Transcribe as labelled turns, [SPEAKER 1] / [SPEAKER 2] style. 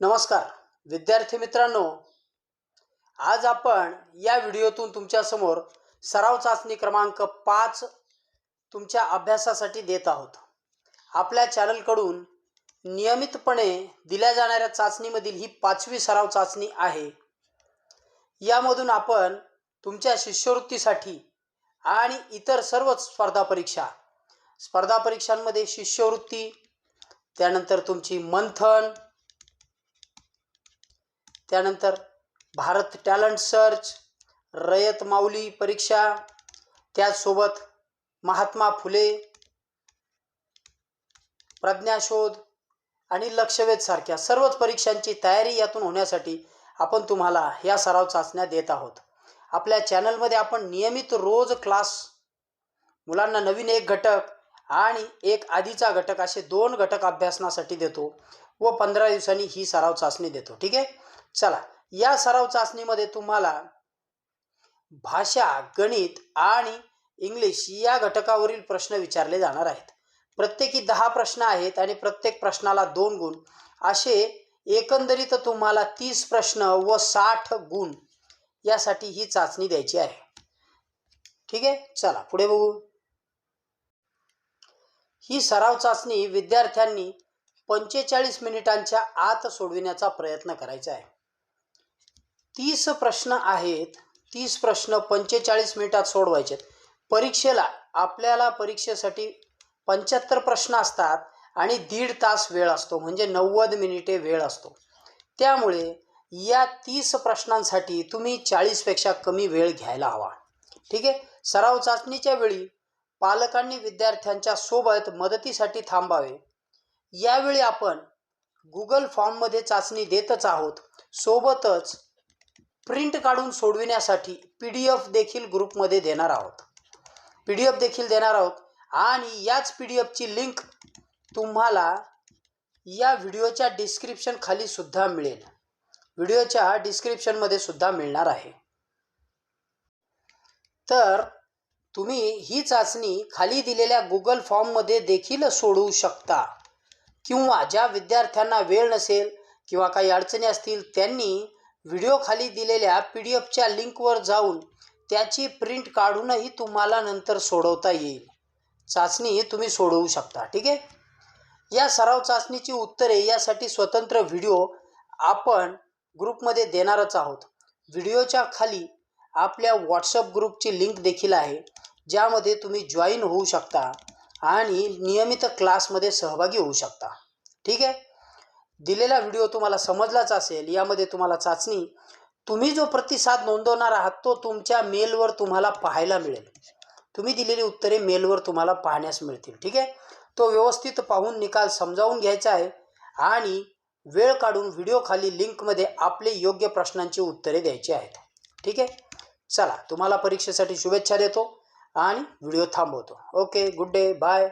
[SPEAKER 1] नमस्कार विद्यार्थी मित्रांनो. आज आपण या व्हिडिओतून तुमच्यासमोर सराव चाचणी क्रमांक पाच तुमच्या अभ्यासासाठी देत आहोत. आपल्या चॅनलकडून नियमितपणे दिल्या जाणाऱ्या चाचणीमधील ही पाचवी सराव चाचणी आहे. यामधून आपण तुमच्या शिष्यवृत्तीसाठी आणि इतर सर्वच स्पर्धा परीक्षा स्पर्धा परीक्षांमध्ये शिष्यवृत्ती त्यानंतर तुमची मंथन त्यानंतर भारत टॅलेंट सर्च रयत माऊली परीक्षा त्याचसोबत महात्मा फुले प्रज्ञाशोध आणि लक्षवेधसारख्या सर्वच परीक्षांची तयारी यातून होण्यासाठी आपण तुम्हाला या सराव चाचण्या देत आहोत. आपल्या चॅनलमध्ये आपण नियमित रोज क्लास मुलांना नवीन एक घटक आणि एक आधीचा घटक असे दोन घटक अभ्यासनासाठी देतो व पंधरा दिवसांनी ही सराव चाचणी देतो. ठीक आहे? चला या सराव चाचणीमध्ये तुम्हाला भाषा गणित आणि इंग्लिश या घटकावरील प्रश्न विचारले जाणार आहेत. प्रत्येकी दहा प्रश्न आहेत आणि प्रत्येक प्रश्नाला दोन गुण. असे एकंदरीत तुम्हाला तीस प्रश्न व साठ गुण यासाठी ही चाचणी द्यायची आहे. ठीक आहे? चला पुढे बघू. ही सराव चाचणी विद्यार्थ्यांनी पंचेचाळीस मिनिटांच्या आत सोडविण्याचा प्रयत्न करायचा आहे. तीस प्रश्न आहेत. तीस प्रश्न पंचेचाळीस मिनिटात सोडवायचे परीक्षेला आपल्याला परीक्षेसाठी पंच्याहत्तर प्रश्न असतात आणि दीड तास वेळ असतो म्हणजे नव्वद मिनिटे वेळ असतो. त्यामुळे या तीस प्रश्नांसाठी तुम्ही चाळीसपेक्षा कमी वेळ घ्यायला हवा. ठीक आहे? सराव चाचणीच्या वेळी पालकांनी विद्यार्थ्यांच्या सोबत मदतीसाठी थांबावे. यावेळी आपण गुगल फॉर्ममध्ये चाचणी देतच आहोत. सोबतच प्रिंट काढून सोडविण्यासाठी पी डी एफ देखील ग्रुपमध्ये देणार आहोत. पी डी एफ देखील देणार आहोत. आणि याच पी डी एफची लिंक तुम्हाला या व्हिडिओच्या डिस्क्रिप्शन खाली सुद्धा मिळेल. व्हिडिओच्या डिस्क्रिप्शनमध्ये सुद्धा मिळणार आहे. तर तुम्ही ही चाचणी खाली दिलेल्या गुगल फॉर्ममध्ये देखील सोडवू शकता. किंवा ज्या विद्यार्थ्यांना वेळ नसेल किंवा काही अडचणी असतील त्यांनी व्हिडिओ खाली दिलेल्या पी डी एफच्या लिंकवर जाऊन त्याची प्रिंट काढूनही तुम्हाला नंतर सोडवता येईल. चाचणी तुम्ही सोडवू शकता ठीक आहे? या सराव चाचणीची उत्तरे यासाठी स्वतंत्र व्हिडिओ आपण ग्रुपमध्ये देणारच आहोत. व्हिडिओच्या खाली आपल्या व्हॉट्सअप ग्रुपची लिंक देखील आहे ज्यामध्ये तुम्ही जॉईन होऊ शकता आणि नियमित क्लासमध्ये सहभागी होऊ शकता ठीक आहे? दिलेला व्हिडिओ तुम्हाला समजलाच असेल यामध्ये तुम्हाला चाचणी तुम्ही जो प्रतिसाद नोंदवणार आहात तो तुमच्या मेलवर तुम्हाला पाहायला मिळेल. तुम्ही दिलेली उत्तरे मेलवर तुम्हाला पाहण्यास मिळतील ठीक आहे? तो व्यवस्थित पाहून निकाल समजावून घ्यायचा आहे आणि वेळ काढून व्हिडिओ खाली लिंकमध्ये आपले योग्य प्रश्नांची उत्तरे द्यायची आहेत ठीक आहे? चला तुम्हाला परीक्षेसाठी शुभेच्छा देतो आणि व्हिडिओ थांबवतो. Okay good day bye.